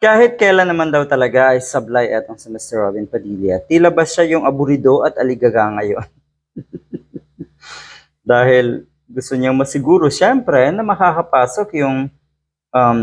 Kahit kailan naman daw talaga ay sablay etong si Mr. Robin Padilla. Tila ba siya yung aburido at aligaga ngayon? Dahil gusto niyang masiguro, syempre, na makakapasok yung um,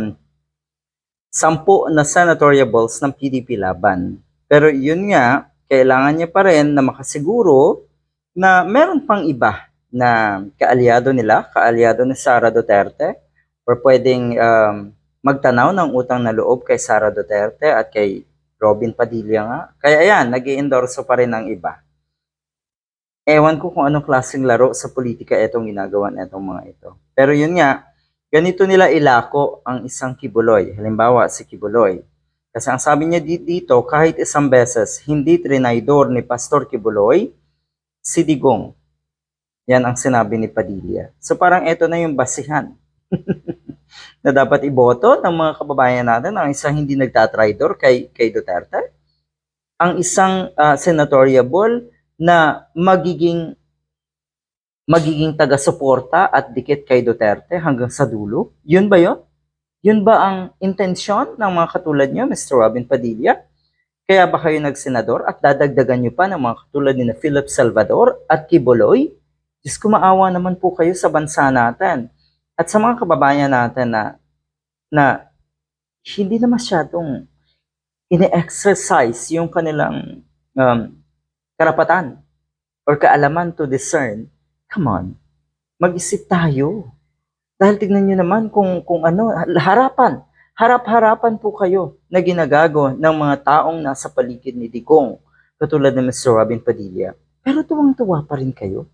sampu na senatorial balls ng PDP laban. Pero yun nga, kailangan niya pa rin na makasiguro na meron pang iba na kaalyado nila, kaalyado ni Sara Duterte, or pwedeng um, magtanaw ng utang na loob kay Sara Duterte at kay Robin Padilla nga. Kaya yan, nag endorso pa rin ng iba. Ewan ko kung anong klaseng laro sa politika itong ginagawa itong mga ito. Pero yun nga, ganito nila ilako ang isang kibuloy. Halimbawa, si Kibuloy. Kasi ang sabi niya di- dito, kahit isang beses, hindi trinaydor ni Pastor Kibuloy, si Digong. Yan ang sinabi ni Padilla. So parang ito na yung basihan na dapat iboto ng mga kababayan natin ang isang hindi nagtatraidor kay, kay Duterte. Ang isang ah, senatorial ball na magiging magiging taga-suporta at dikit kay Duterte hanggang sa dulo? Yun ba yun? Yun ba ang intensyon ng mga katulad niyo, Mr. Robin Padilla? Kaya ba kayo nagsenador at dadagdagan niyo pa ng mga katulad ni na Philip Salvador at Kiboloy? Diyos ko maawa naman po kayo sa bansa natin. At sa mga kababayan natin na, na hindi na masyadong ine-exercise yung kanilang um, karapatan or kaalaman to discern, come on, mag-isip tayo. Dahil tignan nyo naman kung, kung ano, harapan, harap-harapan po kayo na ginagago ng mga taong nasa paligid ni Digong, katulad ni Mr. Robin Padilla. Pero tuwang-tuwa pa rin kayo.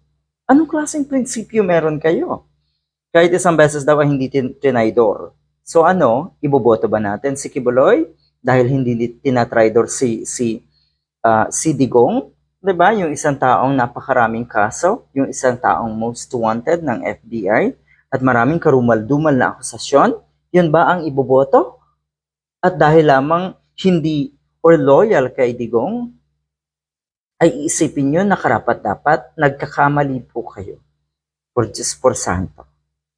Anong klaseng prinsipyo meron kayo? Kahit isang beses daw ay hindi tin- tinaydor. So ano, iboboto ba natin si Kibuloy dahil hindi di- tinatraydor si si ah, si Digong? 'Di ba? Yung isang taong napakaraming kaso, yung isang taong most wanted ng FBI at maraming karumal-dumal na akusasyon, yun ba ang iboboto? At dahil lamang hindi or loyal kay Digong, ay iisipin nyo na karapat dapat nagkakamali po kayo. For just for santo.